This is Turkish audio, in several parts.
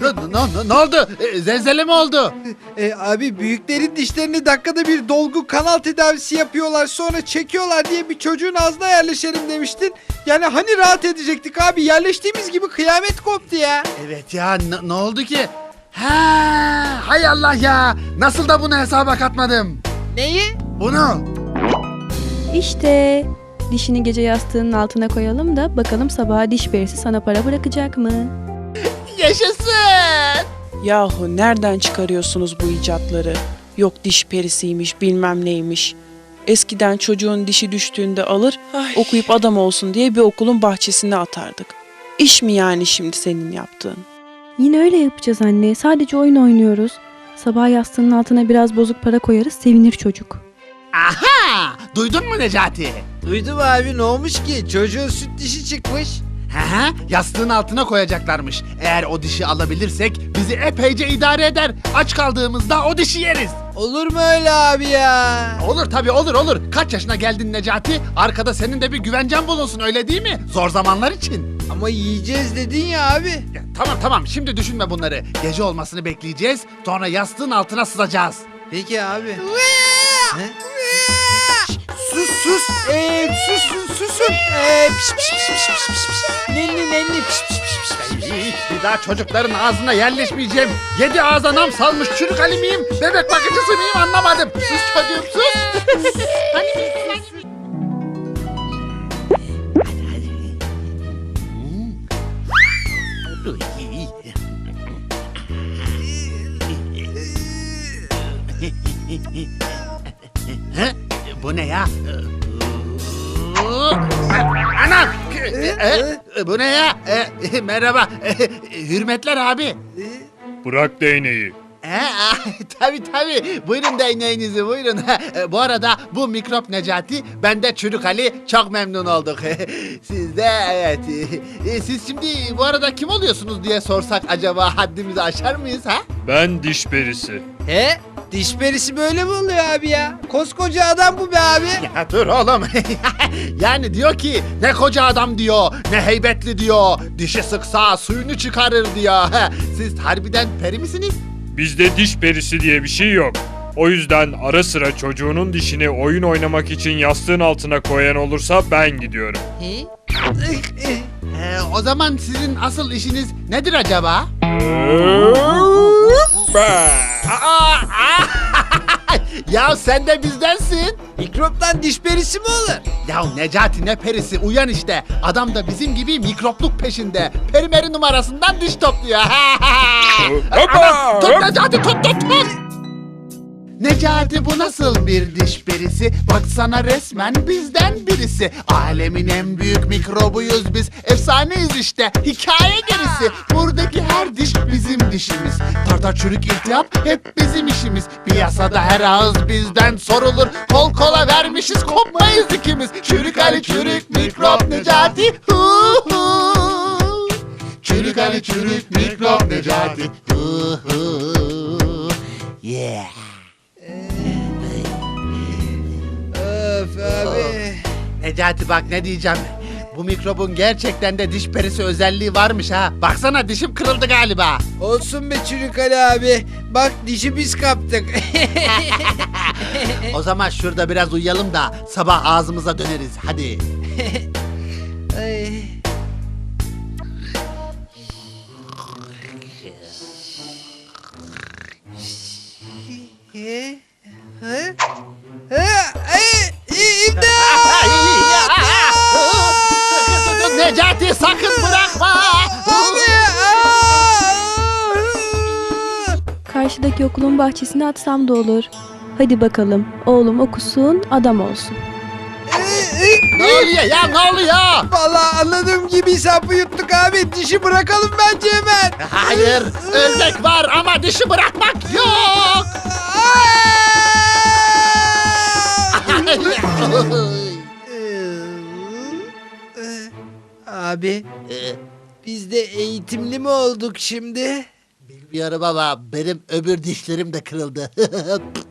Ne, ne- ne oldu? E, Zelzele mi oldu? E, abi büyüklerin dişlerini dakikada bir dolgu kanal tedavisi yapıyorlar sonra çekiyorlar diye bir çocuğun ağzına yerleşelim demiştin. Yani hani rahat edecektik abi yerleştiğimiz gibi kıyamet koptu ya. Evet ya ne, ne oldu ki? Ha, hay Allah ya. Nasıl da bunu hesaba katmadım? Neyi? Bunu. İşte dişini gece yastığının altına koyalım da bakalım sabaha diş perisi sana para bırakacak mı? Yaşasın. Yahu nereden çıkarıyorsunuz bu icatları? Yok diş perisiymiş bilmem neymiş. Eskiden çocuğun dişi düştüğünde alır okuyup adam olsun diye bir okulun bahçesine atardık. İş mi yani şimdi senin yaptığın? Yine öyle yapacağız anne. Sadece oyun oynuyoruz. Sabah yastığının altına biraz bozuk para koyarız sevinir çocuk. Aha! Duydun mu Necati? Duydum abi ne olmuş ki çocuğun süt dişi çıkmış. Hı hı, yastığın altına koyacaklarmış. Eğer o dişi alabilirsek bizi epeyce idare eder. Aç kaldığımızda o dişi yeriz. Olur mu öyle abi ya? Olur tabii olur olur. Kaç yaşına geldin Necati? Arkada senin de bir güvencen bulunsun öyle değil mi? Zor zamanlar için. Ama yiyeceğiz dedin ya abi. Ya, tamam tamam şimdi düşünme bunları. Gece olmasını bekleyeceğiz. Sonra yastığın altına sızacağız. Peki abi. Ne? Sus sus. Ee, susun susun. Ee, piş piş piş piş piş piş piş. Nenni nenni piş piş piş piş piş. Ay, Bir daha çocukların ağzına yerleşmeyeceğim. Yedi ağza nam salmış çürük Ali miyim? Bebek bakıcısı mıyım anlamadım. Sus çocuğum sus. He? Bu ne ya? Anam! E, e, Bu ne ya? E, Merhaba. E, Hürmetler abi. Bırak değneği. Ah, tabii tabii. Buyurun değneğinizi buyurun. E, Bu arada bu mikrop Necati, ben de Çürük Ali. Çok memnun olduk. Siz de evet. E, Siz şimdi bu arada kim oluyorsunuz diye sorsak acaba haddimizi aşar mıyız ha? Ben diş perisi. He? Diş perisi böyle mi oluyor abi ya? Koskoca adam bu be abi. Ya dur oğlum. yani diyor ki ne koca adam diyor, ne heybetli diyor. Dişi sıksa suyunu çıkarır diyor. Siz harbiden peri misiniz? Bizde diş perisi diye bir şey yok. O yüzden ara sıra çocuğunun dişini oyun oynamak için yastığın altına koyan olursa ben gidiyorum. He? Ee, o zaman sizin asıl işiniz nedir acaba? Aa, aa! ya sen de bizdensin. Mikroptan diş perisi mi olur? Ya Necati ne perisi uyan işte. Adam da bizim gibi mikropluk peşinde. Perimeri numarasından diş topluyor. Anam, tut Necati tut tut tut. Necati bu nasıl bir diş perisi? Baksana resmen bizden birisi. Alemin en büyük mikrobuyuz biz. Efsaneyiz işte. Hikaye gerisi. Buradaki her diş bizim dişimiz. Tartar çürük iltihap hep bizim işimiz. Piyasada her ağız bizden sorulur. Kol kola vermişiz kopmayız ikimiz. Çürük Ali çürük mikrop Necati. Hu hu. Çürük Ali çürük mikrop Necati. Hu hu. Yeah. Öf abi. Necati bak ne diyeceğim. Bu mikrobun gerçekten de diş perisi özelliği varmış ha. Baksana dişim kırıldı galiba. Olsun be Çürük Ali abi. Bak dişi biz kaptık. O zaman şurada biraz uyuyalım da sabah ağzımıza döneriz. Hadi. Ay. He? He? Karşıdaki okulun bahçesine atsam da olur. Hadi bakalım oğlum okusun adam olsun. Ne oluyor ya ne oluyor? Vallahi anladığım gibi sapı yuttuk abi. Dişi bırakalım bence hemen. Hayır ölmek var ama dişi bırakmak yok. Abi biz de eğitimli mi olduk şimdi? Bilmiyorum ama benim öbür dişlerim de kırıldı.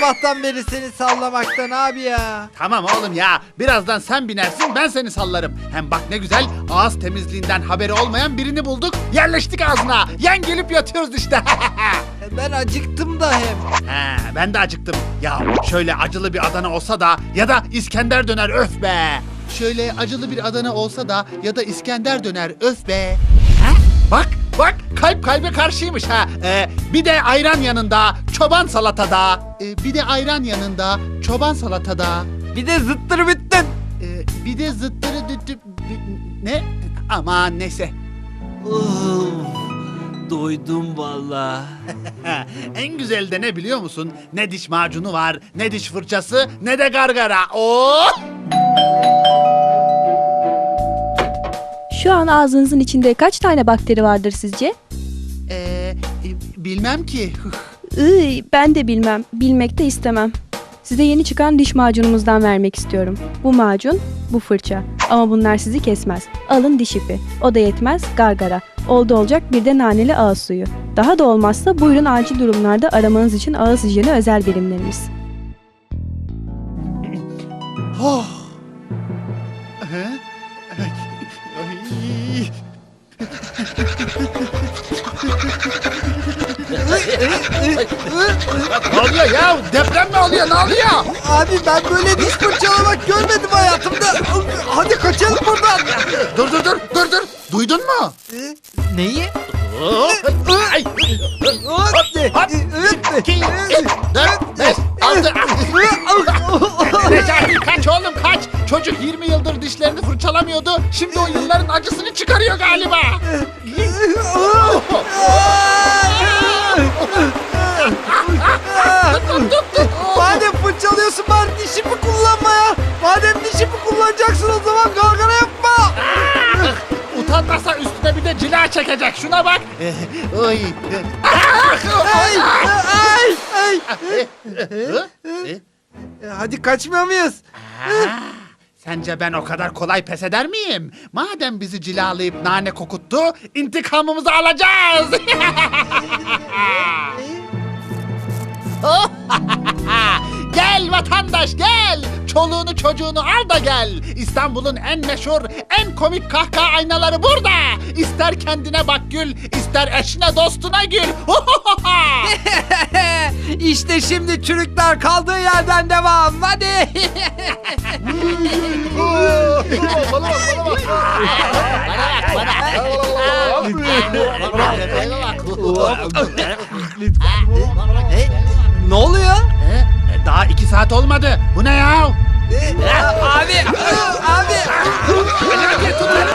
sabahtan beri seni sallamaktan abi ya. Tamam oğlum ya. Birazdan sen binersin ben seni sallarım. Hem bak ne güzel ağız temizliğinden haberi olmayan birini bulduk. Yerleştik ağzına. Yan gelip yatıyoruz işte. Ben acıktım da hem. He, ben de acıktım. Ya şöyle acılı bir Adana olsa da ya da İskender döner öf be. Şöyle acılı bir Adana olsa da ya da İskender döner öf be. Bak bak kalp kalbe karşıymış ha. Ee, bir de ayran yanında çoban salatada. Ee, bir de ayran yanında çoban salatada. Bir de zıttır bittin. Ee, bir de zıttırı düttü... Ne? Aman neyse. Uf, doydum valla. en güzel de ne biliyor musun? Ne diş macunu var, ne diş fırçası, ne de gargara. Oh! Şu an ağzınızın içinde kaç tane bakteri vardır sizce? Ee, e, bilmem ki. Iy, ben de bilmem. Bilmek de istemem. Size yeni çıkan diş macunumuzdan vermek istiyorum. Bu macun, bu fırça. Ama bunlar sizi kesmez. Alın diş ipi. O da yetmez, gargara. Oldu olacak bir de naneli ağız suyu. Daha da olmazsa buyurun acil durumlarda aramanız için ağız hijyeni özel birimlerimiz. Oh. Ay. ne oluyor ya? Deprem mi oluyor? Ne oluyor? Abi ben böyle diş fırçalamak görmedim hayatımda. Hadi kaçalım buradan. Dur dur dur dur dur. Duydun mu? Neyi? Ay. Hop. İki, üç, dört, beş, altı. Necati kaç oğlum kaç. Çocuk 20 yıldır dişlerini fırçalamıyordu. Şimdi o yılların acısını çıkarıyor galiba. Madem fırçalıyorsun bari dişimi kullanma ya. Madem dişimi kullanacaksın o zaman gargara yapma. Utanmasa üstüne bir de cila çekecek. Şuna bak. Oy. Ay, ay, ay. Hadi kaçmıyor muyuz? Ha, Sence ben o kadar kolay pes eder miyim? Madem bizi cilalayıp nane kokuttu, intikamımızı alacağız. gel vatandaş gel. Çoluğunu çocuğunu al da gel. İstanbul'un en meşhur, en komik kahkaha aynaları burada. İster kendine bak gül, ister eşine dostuna gül. işte şimdi çürükler kaldığı yerden devam. Hadi. Ne oluyor? E, Daha iki saat olmadı. Bu ne ya? Abi, abi. Necati.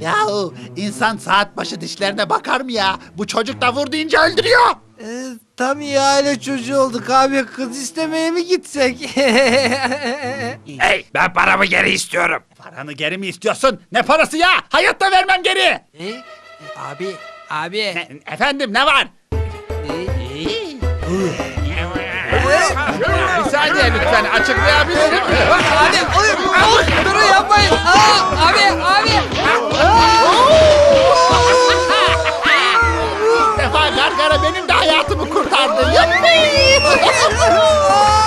Yahu insan saat başı dişlerine bakar mı ya? Bu çocuk da vur öldürüyor. Ee, tam iyi aile çocuğu olduk abi. Kız istemeye mi gitsek? Hey ben paramı geri istiyorum. Paranı geri mi istiyorsun? Ne parası ya? Hayatta vermem geri. E, abi, abi. Ne- efendim ne var? Bir saniye lütfen açıklayabilirim. Abi, oy, oy, durun yapmayın. Aa, abi, abi. Gargara benim de hayatımı kurtardı. Yuppie!